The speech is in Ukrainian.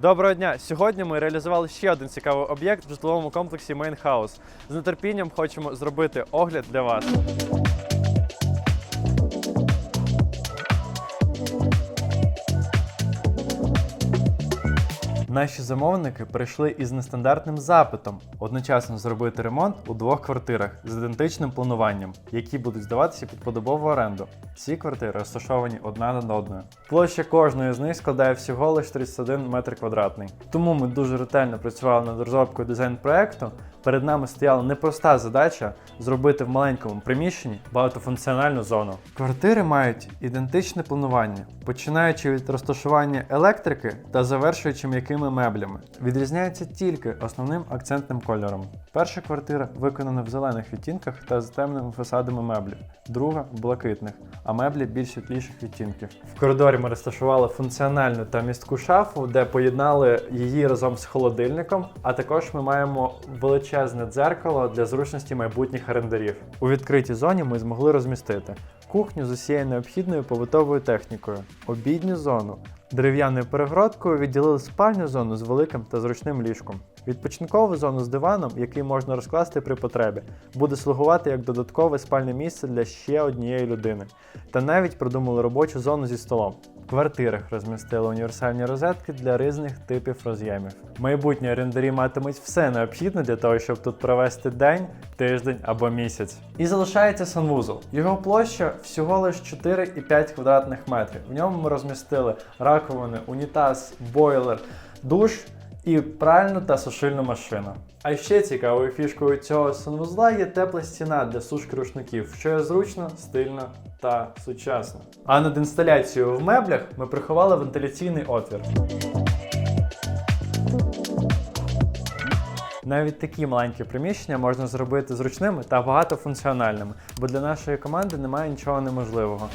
Доброго дня! Сьогодні ми реалізували ще один цікавий об'єкт в житловому комплексі House. З нетерпінням хочемо зробити огляд для вас. Наші замовники прийшли із нестандартним запитом одночасно зробити ремонт у двох квартирах з ідентичним плануванням, які будуть здаватися під подобову оренду. Ці квартири розташовані одна над одною. Площа кожної з них складає всього лише 31 метр квадратний. Тому ми дуже ретельно працювали над розробкою дизайн-проекту. Перед нами стояла непроста задача зробити в маленькому приміщенні багатофункціональну зону. Квартири мають ідентичне планування, починаючи від розташування електрики та завершуючи м'якими меблями. Відрізняється тільки основним акцентним кольором. Перша квартира виконана в зелених відтінках та з темними фасадами меблів, друга в блакитних, а меблі більш світліших відтінків. В коридорі ми розташували функціональну та містку шафу, де поєднали її разом з холодильником. А також ми маємо величезне дзеркало для зручності майбутніх орендарів. У відкритій зоні ми змогли розмістити кухню з усією необхідною побутовою технікою, обідню зону. Дерев'яною перегородкою відділили спальню зону з великим та зручним ліжком. Відпочинкову зону з диваном, який можна розкласти при потребі, буде слугувати як додаткове спальне місце для ще однієї людини. Та навіть придумали робочу зону зі столом. Квартирах розмістили універсальні розетки для різних типів роз'ємів. Майбутні орендарі матимуть все необхідне для того, щоб тут провести день, тиждень або місяць. І залишається санвузол. Його площа всього лише 4,5 квадратних метрів. В ньому ми розмістили раковини, унітаз, бойлер, душ і пральну та сушильну машину. А ще цікавою фішкою цього санвузла є тепла стіна для сушки рушників, що є зручно, стильно та сучасно. А над інсталяцією в меблях ми приховали вентиляційний отвір. Навіть такі маленькі приміщення можна зробити зручними та багатофункціональними, бо для нашої команди немає нічого неможливого.